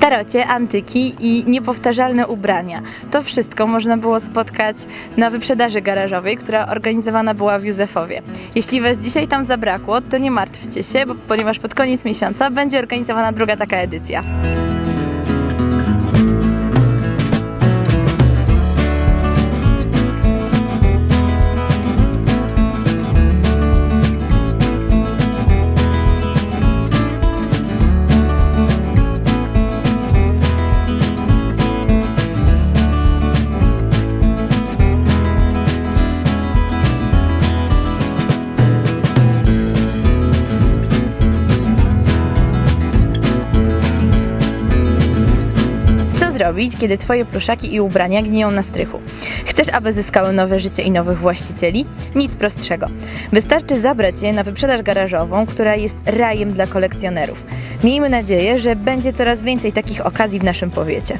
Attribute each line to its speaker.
Speaker 1: Starocie, antyki i niepowtarzalne ubrania. To wszystko można było spotkać na wyprzedaży garażowej, która organizowana była w Józefowie. Jeśli Was dzisiaj tam zabrakło, to nie martwcie się, bo, ponieważ pod koniec miesiąca będzie organizowana druga taka edycja. Co zrobić, kiedy Twoje pluszaki i ubrania gniją na strychu? Chcesz, aby zyskały nowe życie i nowych właścicieli? Nic prostszego. Wystarczy zabrać je na wyprzedaż garażową, która jest rajem dla kolekcjonerów. Miejmy nadzieję, że będzie coraz więcej takich okazji w naszym powiecie.